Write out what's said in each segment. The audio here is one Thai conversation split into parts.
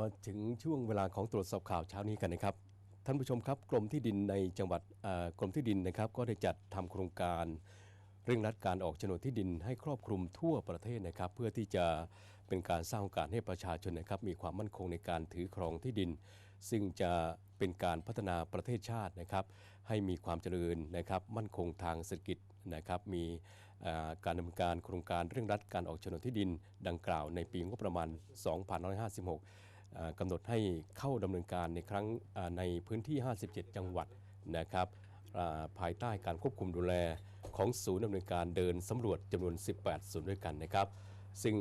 มาถึงช่วงเวลาของตรวจสอบข่าวเช้านี้กันนะครับ ท่านผู้ชมครับกรมที่ดินในจังหวัดกรมที่ดินนะครับ ก็ได้จัดทำโครงการเร่งรัดการออกโฉนดที่ดินให้ครอบคลุมทั่วประเทศนะครับ เพื่อที่จะเป็นการสร้างโอกาสให้ประชาชนนะครับ มีความมั่นคงในการถือครองที่ดิน ซึ่งจะเป็นการพัฒนาประเทศชาตินะครับ ให้มีความเจริญนะครับ มั่นคงทางเศรษฐกิจนะครับมีการดำเนินการโครงการเรื่องรัดการออกโฉนดที่ดินดังกล่าวในปีงบประมาณ 2556 กำหนดให้เข้าดำเนินการในครั้งในพื้นที่ 57 จังหวัดนะครับภายใต้การควบคุมดูแลของศูนย์ดำเนินการเดินสำรวจจำนวน 18 ศูนย์ด้วยกันนะครับ ซึ่ง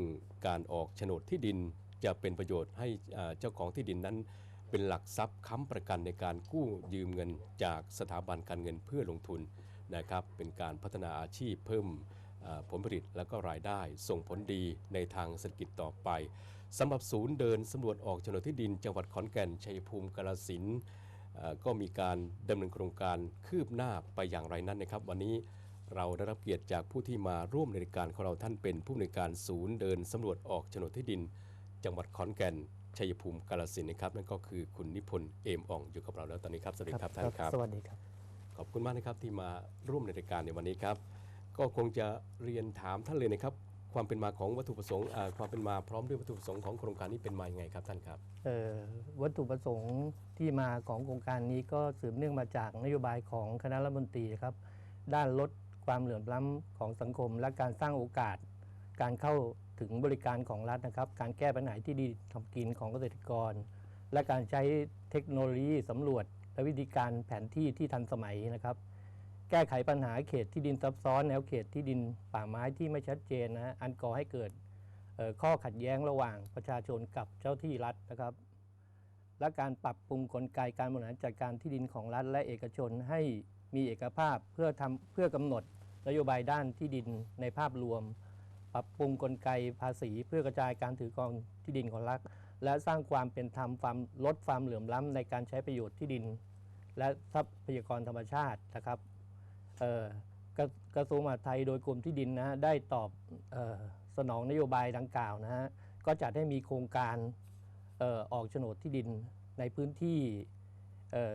การออกโฉนดที่ดินจะเป็นประโยชน์ให้เจ้าของที่ดินนั้น เป็นหลักทรัพย์ค้ำประกันในการกู้ยืมเงินจากสถาบันการเงินเพื่อลงทุนนะครับ เป็นการพัฒนาอาชีพเพิ่มผลผลิตและก็รายได้ส่งผลดีในทางเศรษฐกิจต่อไป สำหรับศูนย์เดินสำรวจออกโฉนดที่ดิน จังหวัดขอนแก่น ชัยภูมิกาฬสินธุ์เอ่อก็มีการดำเนินโครงการคืบหน้าไปอย่างไรนั้นนะครับ วันนี้เราได้รับเกียรติจากผู้ที่มาร่วมในการของเราท่านเป็นผู้อำนวยการศูนย์เดินสำรวจออกโฉนดที่ดิน จังหวัดขอนแก่น ชัยภูมิกาฬสินธุ์นะครับนั่นก็คือคุณนิพนธ์เอมอ่องอยู่กับเราแล้วตอนนี้ครับสวัสดีครับท่านครับสวัสดีครับ ขอบคุณมากนะครับที่มาร่วมในรายการในวันนี้ครับ ก็คงจะเรียนถามท่านเลยนะครับ ความเป็นมาของวัตถุประสงค์ความเป็นมาพร้อมด้วยวัตถุประสงค์ของโครงการนี้เป็นมาอย่างไงครับท่านครับวัตถุประสงค์ที่มาของโครงการนี้ก็สืบเนื่องมาจากนโยบายของคณะรัฐมนตรีครับ ด้านลดความเหลื่อมล้ำของสังคม และการสร้างโอกาส การเข้าถึงบริการของรัฐนะครับ การแก้ปัญหาที่ดีทำกินของเกษตรกร และการใช้เทคโนโลยีสำรวจและวิธีการแผนที่ที่ทันสมัยนะครับ แก้ไขปัญหาเขตที่ดินซับซ้อน แนวเขตที่ดินป่าไม้ที่ไม่ชัดเจนนะฮะอันก่อให้เกิดข้อขัดแย้งระหว่างประชาชนกับเจ้าที่รัฐนะครับ และการปรับปรุงกลไกการบริหารจัดการที่ดินของรัฐและเอกชนให้มีเอกภาพเพื่อทำเพื่อกำหนดนโยบายด้านที่ดินในภาพรวม ปรับปรุงกลไกภาษีเพื่อกระจายการถือครองที่ดินของรัฐ และสร้างความเป็นธรรมความลดความเหลื่อมล้ำในการใช้ประโยชน์ที่ดิน และทรัพยากรธรรมชาตินะครับ กระกระทรวงมหาดไทยโดยกรมที่ดินนะฮะได้ตอบเออสนองนโยบายดังกล่าวนะฮะก็จัดให้มีโครงการเออออกโฉนดที่ดินในพื้นที่เอ่อ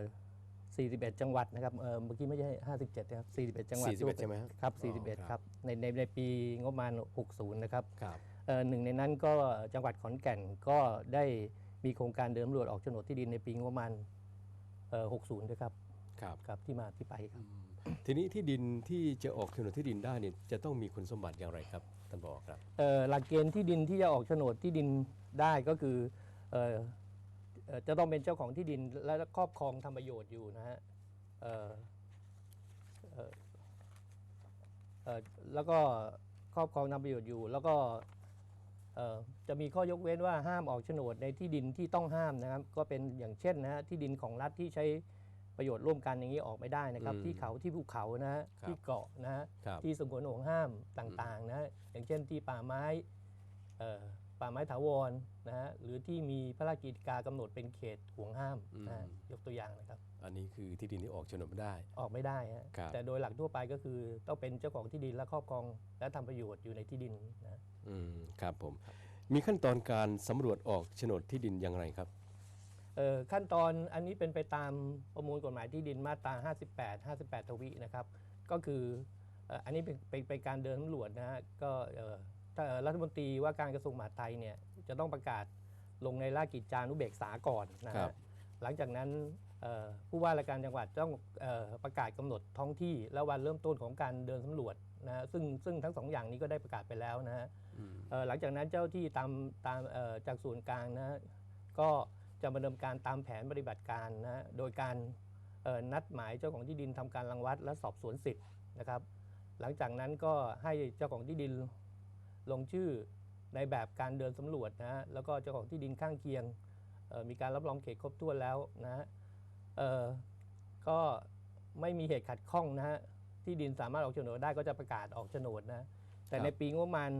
41 จังหวัดนะครับเออเมื่อกี้ไม่ใช่ 57 นะครับ 41 จังหวัด41ใช่ไหมครับครับอ๋อครับ41 ครับ ในในในปีงบประมาณ 60 นะครับครับเอ่อหนึ่งในนั้นก็จังหวัดขอนแก่นก็ได้มีโครงการเดิมรวจออกโฉนดที่ดินในปีงบประมาณเอ่อ60 ด้วยครับครับ ครับ ที่มาที่ไปครับ ทีนี้ที่ดินที่จะออกโฉนดที่ดินได้เนี่ยจะต้องมีคุณสมบัติอย่างไรครับท่านบอกครับ เอ่อหลักเกณฑ์ที่ดินที่จะออกโฉนดที่ดินได้ก็คือเอ่อเอ่อจะต้องเป็นเจ้าของที่ดินและครอบครองทำประโยชน์อยู่นะฮะเอ่อเอ่อเอ่อแล้วก็ครอบครองทำประโยชน์อยู่ แล้วก็เอ่อจะมีข้อยกเว้นว่าห้ามออกโฉนดในที่ดินที่ต้องห้ามนะครับ ก็เป็นอย่างเช่นนะฮะที่ดินของรัฐที่ใช้ ประโยชน์ร่วมกันอย่างนี้ออกไม่ได้นะครับอืมที่เขาที่ภูเขานะฮะครับที่เกาะนะฮะครับที่สงวนห่วงห้ามต่างๆนะฮะอย่างเช่นที่ป่าไม้เอ่อป่าไม้ถาวรนะฮะหรือที่มีพระราชกิจการกำหนดเป็นเขตห่วงห้ามนะฮะยกตัวอย่างนะครับ อันนี้คือที่ดินที่ออกโฉนดไม่ได้ออกไม่ได้ฮะครับแต่โดยหลักทั่วไปก็คือต้องเป็นเจ้าของที่ดินและครอบครอง และทำประโยชน์อยู่ในที่ดินนะอืมครับผมมีขั้นตอนการสำรวจออกโฉนดที่ดินอย่างไรครับเอ่อ ขั้นตอนอันนี้เป็นไปตามประมวลกฎหมายที่ดินมาตรา 58 58 ทวีนะครับ ก็คือเอ่ออันนี้เป็นเป็นเป็นการเดินสำรวจนะฮะก็เอ่อถ้าเอ่อรัฐมนตรีว่าการกระทรวงมหาดไทยเนี่ยจะต้องประกาศลงในราชกิจจานุเบกษาก่อนนะครัฮะบหลังจากนั้นเอ่อผู้ว่าราชการจังหวัดต้องเอ่อประกาศกำหนดท้องที่และวันเริ่มต้นของการเดินสำรวจนะฮะซึ่งซึ่งทั้งสองอย่างนี้ก็ได้ประกาศไปแล้วนะฮะเอ่อหลังจากนั้นเจ้าที่ตามตามเอ่อจากส่วนกลางนะฮะก็ จะดำเนินการตามแผนปฏิบัติการนะฮะโดยการเอ่อนัดหมายเจ้าของที่ดินทำการรังวัดและสอบสวนสิทธิ์นะครับ หลังจากนั้นก็ให้เจ้าของที่ดินลงชื่อในแบบการเดินสำรวจนะฮะแล้วก็เจ้าของที่ดินข้างเคียงเอ่อมีการรับรองเขตครบถ้วนแล้วนะฮะเอ่อก็ไม่มีเหตุขัดข้องนะฮะที่ดินสามารถออกโฉนดได้ก็จะประกาศออกโฉนดนะแต่ครับในปีงบประมาณ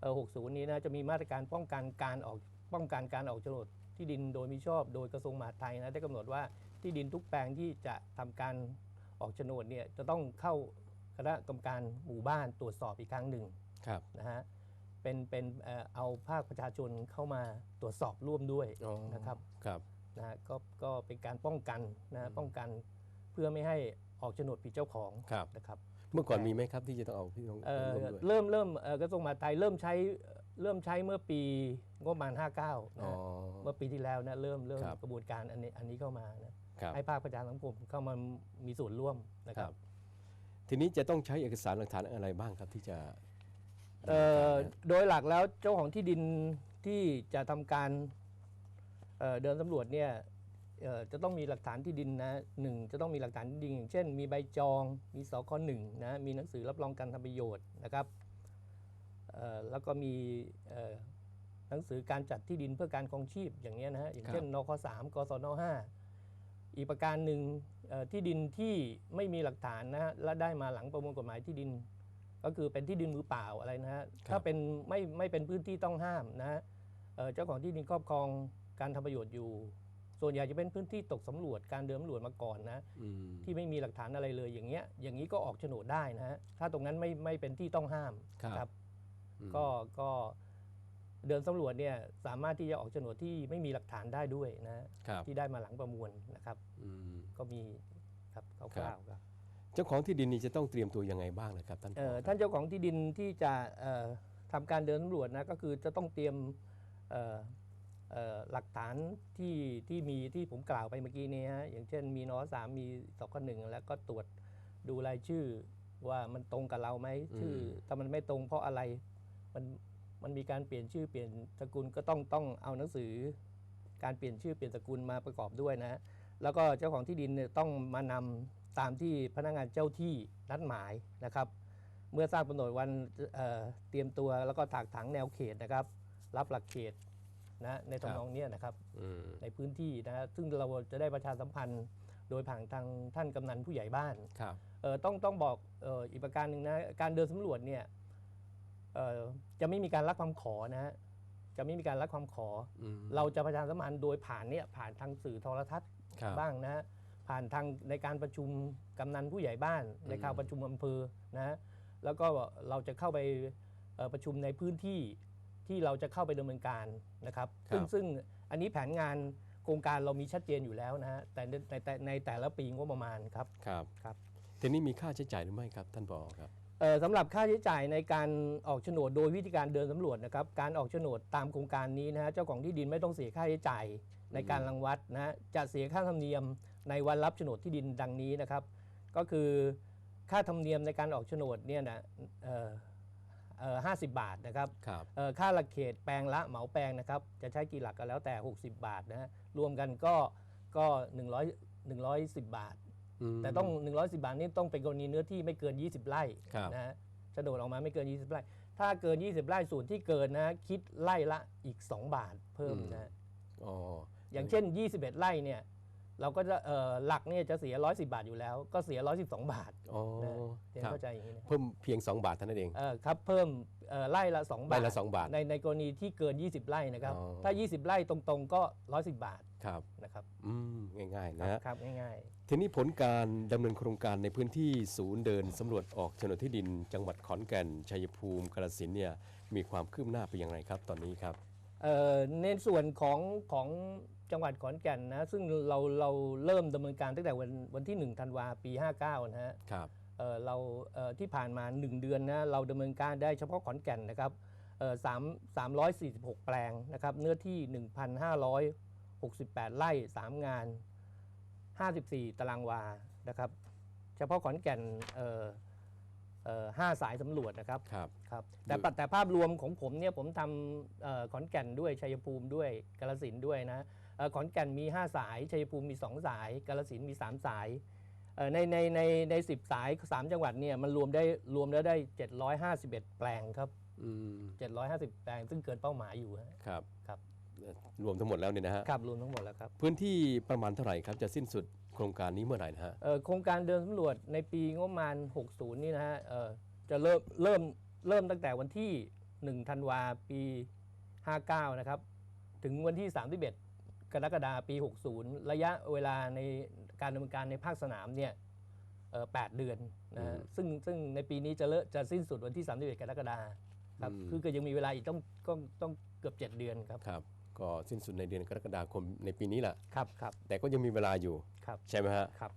เอ่อ60 นี้นะจะมีมาตรการป้องกันการออกป้องกันการออกโฉนด ที่ดินโดยมิชอบโดยกระทรวงมหาดไทยนะได้กำหนดว่าที่ดินทุกแปลงที่จะทำการออกโฉนดเนี่ยจะต้องเข้าคณะกรรมการหมู่บ้านตรวจสอบอีกครั้งหนึ่ง ครับนะฮะเเป็นเป็นเอ่อเอาภาคประชาชนเข้ามาตรวจสอบร่วมด้วยอ๋อนะครับครับ นะฮะก็ก็เป็นการป้องกันนะฮะป้องกันเพื่อไม่ให้ออกโฉนดผิดเจ้าของครับ นะครับเมื่อก่อนมีไหมครับที่จะต้องเอาพี่น้องเอ่อร่วมด้วย เริ่มเริ่มเอ่อกระทรวงมหาดไทยเริ่มใช้เริ่มใช้เมื่อปีงบประมาณ 59อ๋นะอฮะเมื่อปีที่แล้วนะเริ่มเริ่มครับกระบวนการอันนี้อันนี้เข้ามานะครับให้ภาคประชาสังคมเข้ามามีส่วนร่วมนะคครัรับบทีนี้จะต้องใช้เอกสารหลักฐานอะไรบ้างครับที่จะเอ่อโดยหลักแล้วเจ้าของที่ดินที่จะทำการเอ่อเดินสำรวจเนี่ยเอ่อจะต้องมีหลักฐานที่ดินนะหนึ่งจะต้องมีหลักฐานที่ดินอย่างเช่น มีใบจองมีสคหนึ่งนะมีหนังสือรับรองการทำประโยชน์นะครับเอ่อ แล้วก็มีเอ่อหนังสือการจัดที่ดินเพื่อการครองชีพอย่างเงี้ยนะฮะอย่างเช่นนคสามกศนห้าอีกประการหนึ่งเอ่อที่ดินที่ไม่มีหลักฐานนะฮะและได้มาหลังประมวลกฎหมายที่ดิน ก็คือเป็นที่ดินมือเปล่าอะไรนะฮะครับถ้าเป็นไม่ไม่เป็นพื้นที่ต้องห้ามนะฮะเอ่อเจ้าของที่ดินครอบครองการทำประโยชน์อยู่ ส่วนใหญ่จะเป็นพื้นที่ตกสำรวจการเดินสำรวจมาก่อนนะอืมที่ไม่มีหลักฐานอะไรเลยอย่างเงี้ยอย่างนี้ก็ออกโฉนดได้นะฮะถ้าตรงนั้นไม่ไม่เป็นที่ต้องห้ามครับอืม ก็ก็เดินสำรวจเนี่ยสามารถที่จะออกโฉนดที่ไม่มีหลักฐานได้ด้วยนะฮะครับที่ได้มาหลังประมวลนะครับอืมก็มีครับคครัร่าบวๆครับเจ้าของที่ดินนี่จะต้องเตรียมตัวยังไงบ้างนะครับท่านผเอ่ออครับท่านเจ้าของที่ดินที่จะเอ่อทำการเดินสำรวจนะก็คือจะต้องเตรียมเอ่อเอ่อหลักฐานที่ที่มีที่ผมกล่าวไปเมื่อกี้นี้ฮะอย่างเช่นมีนอสามมีสคหนึ่งแล้วก็ตรวจดูรายชื่อว่ามันตรงกับเราไหมชื่อถ้ามันไม่ตรงเพราะอะไร มันมันมีการเปลี่ยนชื่อเปลี่ยนสกุลก็ต้องต้องเอาหนังสือ การเปลี่ยนชื่อเปลี่ยนสกุลมาประกอบด้วยนะ แล้วก็เจ้าของที่ดินเนี่ยต้องมานำตามที่พนักงานเจ้าที่นัดหมายนะครับ เมื่อทราบกำหนดวันเอ่อเตรียมตัวแล้วก็ถากถางแนวเขตนะครับ รับหลักเขตนะในครับทำนองเนี้ยนะครับอืมในพื้นที่นะฮะซึ่งเราจะได้ประชาสัมพันธ์โดยผ่านทางท่านกำนันผู้ใหญ่บ้านครับเออต้องต้องบอกเอออีกประการหนึ่งนะการเดินสำรวจเนี่ยเออ จะไม่มีการรับความขอนะฮะจะไม่มีการรับความขออืมเราจะประชาสัมพันธ์โดยผ่านเนี่ยผ่านทางสื่อโทรทัศน์ครับบ้างนะฮะผ่านทางในการประชุมกำนันผู้ใหญ่บ้าน ในการประชุมอำเภอนะฮะแล้วก็เราจะเข้าไปเอ่อประชุมในพื้นที่ที่เราจะเข้าไปดำเนินการนะครับซึ่งซึ่งอันนี้แผนงานโครงการเรามีชัดเจนอยู่แล้วนะฮะแต่ในในแต่ในแต่ละปีงบประมาณครับครับครับทีนี้มีค่าใช้จ่ายหรือไม่ครับท่านผอครับเอ่อ สำหรับค่าใช้จ่ายในการออกโฉนดโดยวิธีการเดินสำรวจนะครับการออกโฉนดตามโครงการนี้นะฮะเจ้าของที่ดินไม่ต้องเสียค่าใช้จ่ายในการรังวัดนะฮะจะเสียค่าธรรมเนียมในวันรับโฉนดที่ดินดังนี้นะครับ ก็คือค่าธรรมเนียมในการออกโฉนดเนี่ยนะเอ่อเอ่อห้าสิบบาทนะครับครับเอ่อค่าหลักเขตแปลงละเหมาแปลงนะครับจะใช้กี่หลักก็แล้วแต่ 60 บาทนะฮะรวมกันก็ก็ 100 110 บาทม แต่ต้อง 110 บาทนี่ต้องเป็นกรณีเนื้อที่ไม่เกิน 20 ไร่ครับนะฮะโฉนดออกมาไม่เกิน 20 ไร่ ถ้าเกิน 20 ไร่ส่วนที่เกินนะคิดไร่ละอีก 2 บาทเพิ่มนะฮะอ๋ออย่างเช่น 21 ไร่เนี่ย เราก็จะเอ่อหลักเนี่ยจะเสีย 110 บาทอยู่แล้ว ก็เสีย 112 บาทอ๋อนะเรียนครับเข้าใจอย่างนี้นะเพิ่มเพียง 2 บาทเท่านั้นเอง เอ่อครับเพิ่มเอ่อไร่ละ 2 บาทไร่ละ2บาทในในกรณีที่เกิน 20 ไร่นะครับ อ๋อ ถ้า 20 ไร่ตรงๆก็ 110 บาทครับ นะครับอืม ง่ายๆนะฮะครับง่ายทีนี้ผลการดำเนินโครงการในพื้นที่ศูนย์เดินสำรวจออกโฉนดที่ดิน จังหวัดขอนแก่น ชัยภูมิกาฬสินธุ์เนี่ยมีความคืบหน้าไปอย่างไรครับ ตอนนี้ครับ ๆเอ่อในส่วนของของ จังหวัดขอนแก่นนะซึ่งเราเราเริ่มดำเนินการตั้งแต่วันวันที่ 1 ธันวาปี 59 นะฮะครับเอ่อเราเอ่อที่ผ่านมา 1 เดือนนะเราดำเนินการได้เฉพาะขอนแก่นนะครับเอ่อสามสามร้อยสี่สิบหกแปลงนะครับเนื้อที่ 1,568 ไร่ 3 งาน 54 ตารางวานะครับ เฉพาะขอนแก่นเอ่อเอ่อห้าสายสำรวจนะครับ ครับ ครับแต่ปะแต่ภาพรวมของผมเนี่ยผมทำเอ่อขอนแก่นด้วยชัยภูมิด้วยกาฬสินธุ์ด้วยนะเอ่อ ขอนแก่นมี 5 สาย ชัยภูมิมี 2 สาย กาฬสินธุ์มี 3 สายเอ่อในในในในสิสาย 3 จังหวัดเนี่ยมันรวมได้รวมแล้วได้ 751 แปลงครับอืม750 แปลงซึ่งเกินเป้าหมายอยู่ฮะครับครับเอ่อรวมทั้งหมดแล้วเนี่ยนะฮะครับรวมทั้งหมดแล้วครับ พื้นที่ประมาณเท่าไหร่ครับจะสิ้นสุดโครงการนี้เมื่อไหร่นะฮะเอ่อโครงการเดินสำรวจในปีงบประมาณ 60 นี่นะฮะเอ่อจะเริ่มเริ่มเริ่มตั้งแต่วันที่1ธันวาปี 59 นะครับ ถึงวันที่ 31 กรกฎาคมปี 60 ระยะเวลาในการดำเนินการในภาคสนามเนี่ยเอ่อ8เดือนนะฮะอืมซึ่งซึ่งในปีนี้จะเลิกจะสิ้นสุดวันที่31กรกฎาคมครับอืมคือก็ยังมีเวลาอีกต้องต้องต้องเกือบ 7 เดือนครับครับ ก็สิ้นสุดในเดือนกรกฎาคมในปีนี้แหละครับครับแต่ก็ยังมีเวลาอยู่ครับใช่ไหมฮะครับ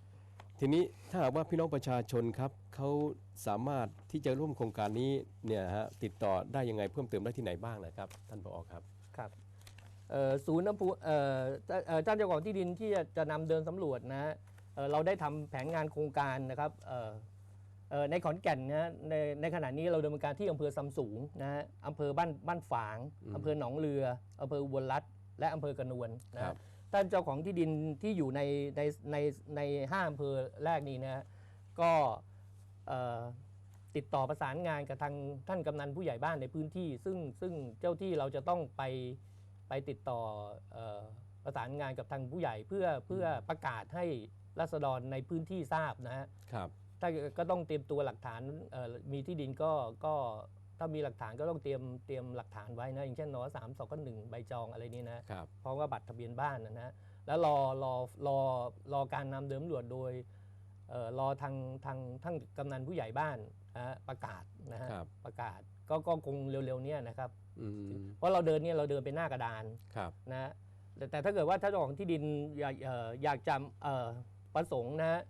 ทีนี้ถ้าหากว่าพี่น้องประชาชนครับเขาสามารถที่จะร่วมโครงการนี้เนี่ยฮะติดต่อได้ยังไงเพิ่มเติมได้ที่ไหนบ้างนะครับ ท่านผอครับครับเอ่อ ศูนย์น้ำพุเอ่อเจ้าเอ่อเจ้าเจ้าของที่ดินที่จะจะนำเดินสำรวจนะฮะเอ่อเราได้ทำแผนงานโครงการนะครับเอ่อเอ่อในขอนแก่นนะฮะในในขณะนี้เราดำเนินการที่อำเภอซำสูงนะฮะอำเภอบ้านบ้านฝางอืมอำเภอหนองเรืออำเภออุบลรัตน์และอำเภอกระนวนนะครัฮะบท่านเจ้าของที่ดินที่อยู่ในในในในห้าอำเภอแรกนี้นะฮะก็เอ่อติดต่อประสานงานกับทางท่านกำนันผู้ใหญ่บ้านในพื้นที่ ซึ่งซึ่งเจ้าที่เราจะต้องไป ไปติดต่อเอ่อประสานงานกับทางผู้ใหญ่เพื่อเพื่อประกาศให้รัษฎรในพื้นที่ทราบนะฮะครับถ้าก็ต้องเตรียมตัวหลักฐานเอ่อมีที่ดินก็ก็ถ้ามีหลักฐานก็ต้องเตรียมเตรียมหลักฐานไว้นะอย่างเช่นนสามสองหนึ่งใบจองอะไรนี้นะครับเพราะว่าบัตรทะเบียนบ้านนะนะแล้วรอรอรอรอการนำเดิมตำรวจโดยเอ่อรอทางทางท่านกำนันผู้ใหญ่บ้านนะฮะประกาศนะฮะครับประกาศก็ก็คงเร็วๆเนี้นะครับอืม เพราะเราเดินเนี่ยเราเดินไปหน้ากระดานครับนะฮะแต่แต่ถ้าเกิดว่าถ้าเจ้าของที่ดินอยากเอ่ออยากจะเอ่อประสงค์นะฮะ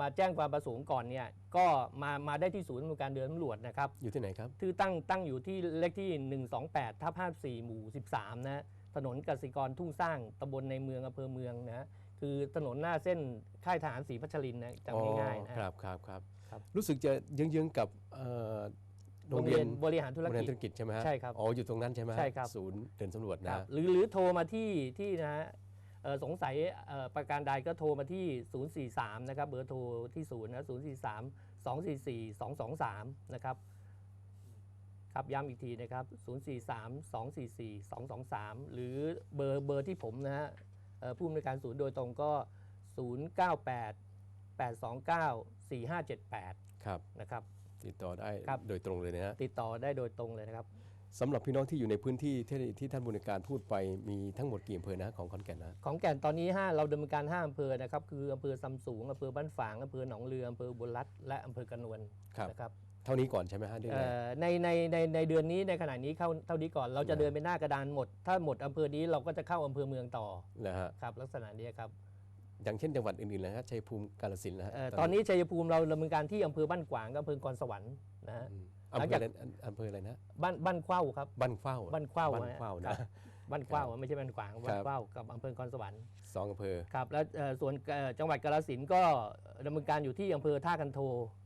มาแจ้งความประสงค์ก่อนเนี่ยก็มามาได้ที่ศูนย์บริการเดินตำรวจนะครับ อยู่ที่ไหนครับที่ตั้งตั้งอยู่ที่เลขที่ 128ทับ54 หมู่ 13 นะถนนกสิกรทุ่งสร้างตำบลในเมืองอำเภอเมืองนะคือถนนหน้าเส้นค่ายทหารศรีพัชรินทร์นะจำง่ายๆนะอ๋อครับครับครับครับ รู้สึกจะเยื้องๆกับเอ่อ โรโรงงเรีเรียยนนบริหารธุรบริหารกิจธุรกิจใช่ไหมฮะใช่ครับอ๋ออยู่ตรงนั้นใช่ไหมฮะใช่ครับศูนย์เดินสำรวจคนะรับหรือหรือโทรมาที่ที่นะฮะเอ่อสงสัยเอ่อประการใดก็โทรมาที่ 043 นะครับ เบอร์โทรที่ศูนย์นะ043 244 223 นะครับครับย้ำอีกทีนะครับ 043 244 223 หรือเบอร์เบอร์ที่ผมนะฮะเอ่อผู้อำนวยการศูนย์โดยตรงก็ 098 829 4578 ครับนะครับ ติดต่อได้ครับ โดยตรงเลยนะฮะติดต่อได้โดยตรงเลยนะครับ สำหรับพี่น้องที่อยู่ในพื้นที่ที่ที่ท่านบริการพูดไปมีทั้งหมดกี่อำเภอนะของขอนแก่นนะ ของแก่นตอนนี้ห้าเราดำเนินการห้าอำเภอนะครับคืออำเภอซำสูงอำเภอบ้านฝางอำเภอหนองเรืออำเภอบุญรัตน์และอำเภอกระนวนครับ นะครับเท่านี้ก่อนใช่ไหมฮะเดือนเอ่แรกอในในในในเดือนนี้ในขณะนี้เข้าเท่านี้ก่อนเราจะนะเดินไปหน้ากระดานหมด ถ้าหมดอำเภอนี้เราก็จะเข้าอำเภอเมืองต่อนะฮะ ครับลักษณะนี้ครับ อย่างเช่นจังหวัดอื่นๆนะฮะชัยภูมิกาฬสินธุ์นะฮะเอ่อตอนนี้ชัยภูมิเราดำเนินการที่อำเภอบ้านกวางกับอำเภอกรสวรรค์นะฮะ อืมหลัอำงเภอจาก อะไรนะอำเภออะไรนะบ้านบ้านเข้าครับ บ้านเข้าบ้านเข้าบ้านฮะเข้าคนะรับบ้านเข้าครับไม่ใช่บ้านกวางครับ้านบเข้ากับอำเภอกรสวรรค์สองอำเภอ ครับแล้วเอ่อส่วนเอ่อจังหวัดกาฬสินธุ์ก็ดำเนินการอยู่ที่อำเภอท่ากันโท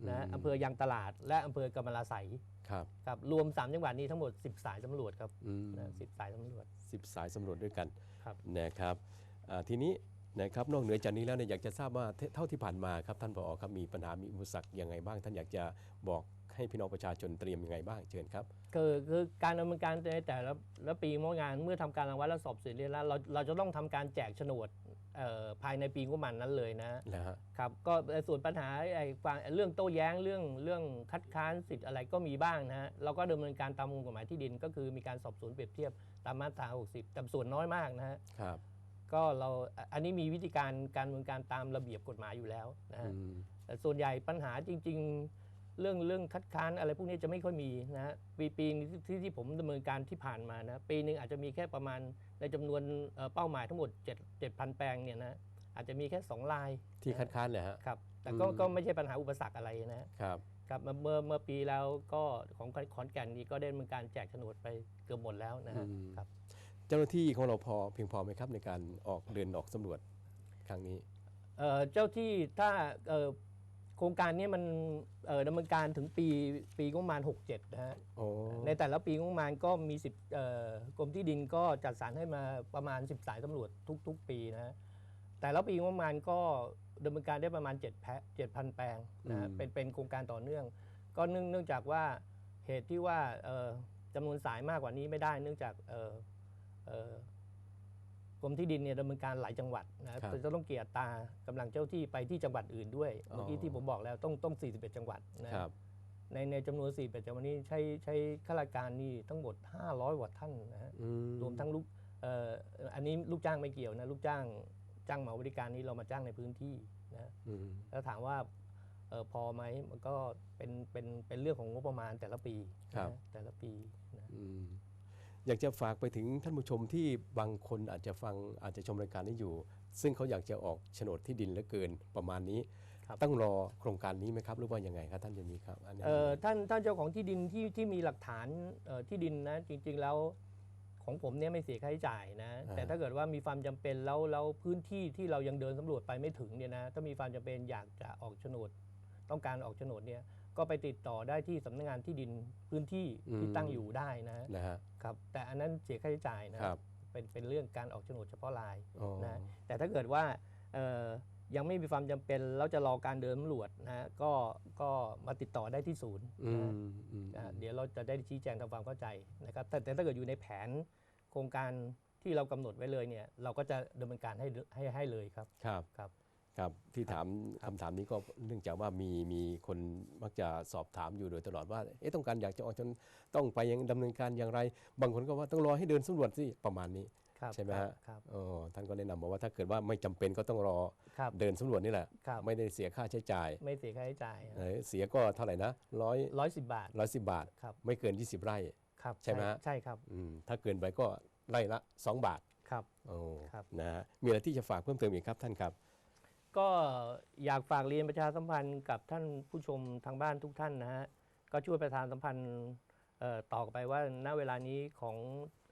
นะฮะอืม อำเภอยางตลาด และอำเภอกำมะลาไสยครับครับรวม 3 จังหวัดนี้ทั้งหมด 10 สายสำรวจครับอืมนะ10สายสำรวจ สิบสายสำรวจด้วยกันครับ นะครับอ่าทีนี้ นะครับนอกเหนือจากนี้แล้วเนี่ยอยากจะทราบว่าเท่เท่าที่ผ่านมาครับท่านผอครับมีปัญหามีอุปสรรคยังไงบ้าง ท่านอยากจะบอกให้พี่น้องประชาชนเตรียมยังไงบ้างเชิญครับคือคือการดำเนินการในแต่ละละปีเมื่องานเมื่อทำการรังวัดและสอบเสร็จเรียบร้อยแล้วเราเราจะต้องทำการแจกโฉนดเอ่อภายในปีงบประมาณนั้นเลยนะนะฮะครับก็ส่วนปัญหาไอ้ความเรื่องโต้แย้งเรื่องเรื่องคัดค้านสิทธิ์อะไรก็มีบ้างนะฮะเราก็ดำเนินการตามกฎหมายที่ดินก็คือมีการสอบสวนเปรียบเทียบตามมาตรา 60 แต่ส่วนน้อยมากนะฮะครับ ก็เราอันนี้มีวิธีการการดำเนินการตามระเบียบกฎหมายอยู่แล้วนะฮะอืมแต่ส่วนใหญ่ปัญหาจริง ๆ เรื่องเรื่องคัดค้านอะไรพวกนี้จะไม่ค่อยมีนะฮะปีปีนี้ที่ที่ผมดำเนินการที่ผ่านมานะปีหนึ่งอาจจะมีแค่ประมาณในจำนวนเอ่อเป้าหมายทั้งหมด 7 7,000 แปลงเนี่ยนะอาจจะมีแค่ 2 ลายที่คัดค้านเลยฮะครับแต่ก็อืมก็ไม่ใช่ปัญหาอุปสรรคอะไรนะฮะครับครับเมื่อเมื่อเมื่อปีแล้วก็ของขอนแก่นนี้ก็ได้ดำเนินการแจกโฉนดไปเกือบหมดแล้วนะฮะอืมครับ เจ้าหน้าที่ของเราพอเพียงพอไหมครับในการออกเดินออกสำรวจครั้งนี้ เอ่อเจ้าที่ถ้าเอ่อโครงการนี้มันเอ่อดำเนินการถึงปีปีงบประมาณ 67 นะฮะ โอ้ในแต่ละปีงบประมาณก็มี 10เอ่อกรมที่ดินก็จัดสรรให้มาประมาณ 10 สายตำรวจทุก ๆ ปีนะฮะแต่ละปีงบประมาณก็ดำเนินการได้ประมาณ7แพะ7,000 แปลงนะฮะเป็นเป็นโครงการต่อเนื่อง ก็เนื่องเนื่องจากว่าเหตุที่ว่าเอ่อจำนวนสายมากกว่านี้ไม่ได้ เนื่องจากเอ่อเอ่อ กรมที่ดินเนี่ยดำเนินการหลายจังหวัดนะครับจะต้องเกียรตากำลังเจ้าที่ไปที่จังหวัดอื่นด้วยอ๋อ เมื่อกี้ที่ผมบอกแล้วต้องต้อง 41 จังหวัดนะครับ ในในจำนวน 41 จังหวัดนี้ใช้ใช้ข้าราชการนี่ทั้งหมด 500กว่าท่านนะฮะ อืรวมทั้งลูกเอ่ออันนี้ลูกจ้างไม่เกี่ยวนะ ลูกจ้างจ้างเหมาบริการนี้เรามาจ้างในพื้นที่นะอืมแล้วถามว่าเออพอไหมมันก็เป็นเป็นเป็นเรื่องของงบประมาณแต่ละปีครับ นะแต่ละปีนะอืม อยากจะฝากไปถึงท่านผู้ชมที่บางคนอาจจะฟังอาจจะชมรายการนี้อยู่ ซึ่งเขาอยากจะออกโฉนดที่ดินเหลือเกินประมาณนี้ครับต้องรอโครงการนี้ไหมครับ หรือว่ายังไงครับท่านจะมีครับอันนี้เอ่อท่านท่านเจ้าของที่ดินที่ที่มีหลักฐานเอ่อที่ดินนะจริง ๆแล้วของผมเนี่ยไม่เสียค่าใช้จ่ายนะ แต่ถ้าเกิดว่ามีความจำเป็นแล้วแล้วพื้นที่ที่เรายังเดินสำรวจไปไม่ถึงเนี่ยนะถ้ามีความจำเป็นอยากจะออกโฉนด ต้องการออกโฉนดเนี่ย ก็ไปติดต่อได้ที่สำนักงานที่ดินพื้นที่ที่ตั้งอยู่ได้นะนะฮะ ครับแต่อันนั้นเสียค่าใช้จ่ายนะครับเป็นเป็นเรื่องการออกโฉนดเฉพาะรายอ๋อ นะแต่ถ้าเกิดว่าเอ่อยังไม่มีความจำเป็นแล้วจะรอการเดินสำรวจนะก็ก็มาติดต่อได้ที่ศูนย์อืนะมอืม อ่าเดี๋ยวเราจะได้ชี้แจงทำความเข้าใจนะครับแต่แต่ถ้าเกิดอยู่ในแผนโครงการที่เรากำหนดไว้เลยเนี่ยเราก็จะดำเนินการให้ให้ให้เลยครับครับ ครับ ครับที่ถามคำถามนี้ก็เนื่องจากว่ามีมีคนมักจะสอบถามอยู่โดยตลอดว่าเอ๊ะต้องการอยากจะออกจนต้องไปยังดำเนินการอย่างไร บางคนก็ว่าต้องรอให้เดินสำรวจสิประมาณนี้ครับใช่ไหมฮะครับอ๋อท่านก็แนะนำบอกว่าถ้าเกิดว่าไม่จำเป็นก็ต้องรอครับเดินสำรวจนี่แหละ ครับไม่ได้เสียค่าใช้จ่ายไม่เสียค่าใช้จ่ายเออเสียก็เท่าไหร่นะร้อยร้อยสิบบาท ร้อยสิบบาท ครับ ไม่เกิน 20 ไร่ ครับใช่ไหมฮะ ใช่ครับอืมถ้าเกินไปก็ไร่ละ 2 บาทครับ โอ้ครับ นะฮะมีอะไรที่จะฝากเพิ่มเติมอีกครับท่านครับ ก็อยากฝากเรียนประชาสัมพันธ์กับท่านผู้ชมทางบ้านทุกท่านนะฮะก็ช่วยประชาสัมพันธ์เอ่อต่อไปว่าณเวลานี้ของ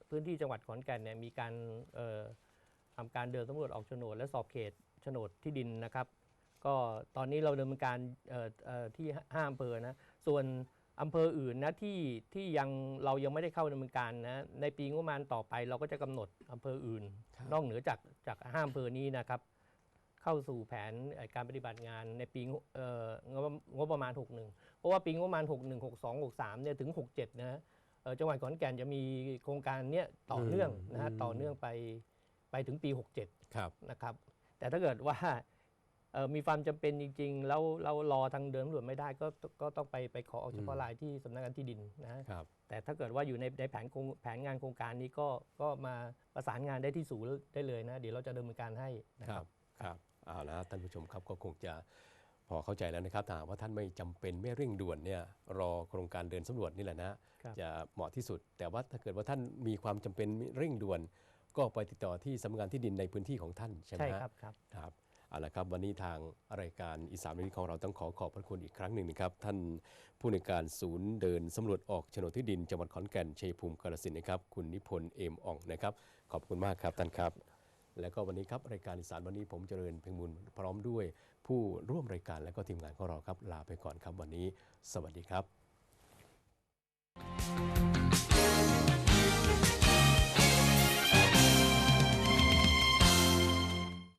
พื้นที่จังหวัดขอนแก่นเนี่ยมีการเอ่อทำการเดินสำรวจออกโฉนด และสอบเขตโฉนดที่ดินนะครับ ก็ตอนนี้เราดำเนินการเอ่อเอ่อที่ห้าอำเภอนะส่วนอำเภออื่นนะที่ที่ยังเรายังไม่ได้เข้าดำเนินการนะในปีงบประมาณต่อไปเราก็จะกำหนดอำเภออื่นครับนอกเหนือจากจากห้าอำเภอนี้นะครับ เข้าสู่แผนเอ่อการปฏิบัติงานในปีงบเอ่องบงบประมาณ 61 เพราะว่าปีงบประมาณ 61 62 63 เนี่ยถึง 67 นะฮะเอ่อจังหวัดขอนแก่นจะมีโครงการเนี้ยต่อเนื่องนะฮะอืมต่อเนื่องไปไปถึงปี 67 ครับนะครับ แต่ถ้าเกิดว่าเอ่อมีความจำเป็นจริง ๆ แล้วเรารอทางเดินตำรวจไม่ได้ก็ก็ต้องไปไปขอเอาเฉพาะอืมรายที่สำนักงานที่ดินนะฮะครับแต่ถ้าเกิดว่าอยู่ในในแผนโครงแผนงานโครงการนี้ก็ก็มาประสานงานได้ที่ศูนย์ได้เลยนะ เดี๋ยวเราจะดำเนินการให้นะคครัรับบครับ เอาละท่านผู้ชมครับก็คงจะพอเข้าใจแล้วนะครับถ้าหากว่าท่านไม่จำเป็นไม่เร่งด่วนเนี่ยรอโครงการเดินสำรวจนี่แหละนะครับจะเหมาะที่สุด แต่ว่าถ้าเกิดว่าท่านมีความจำเป็นเร่งด่วน ก็ไปติดต่อที่สำนักงานที่ดินในพื้นที่ของท่านใช่ไหมใช่ฮะ ครับครับ ครับเอาละครับวันนี้ทางรายการอีสานวันนี้ของเราต้องขอขอบพระคุณอีกครั้งหนึ่งนะครับท่านผู้ในวยการศูนย์เดินสำรวจออกโฉนดที่ดินจังหวัดขอนแก่นชัยภูมิกาฬสินธุ์นะครับคุณนิพนธ์เอมอ่องนะครับขอบคุณมากครับท่านครับ และก็วันนี้ครับรายการอีสานวันนี้ผมเจริญเพ็งมูลพร้อมด้วย ผู้ร่วมรายการและก็ทีมงานของเราครับลาไปก่อนครับวันนี้ สวัสดีครับ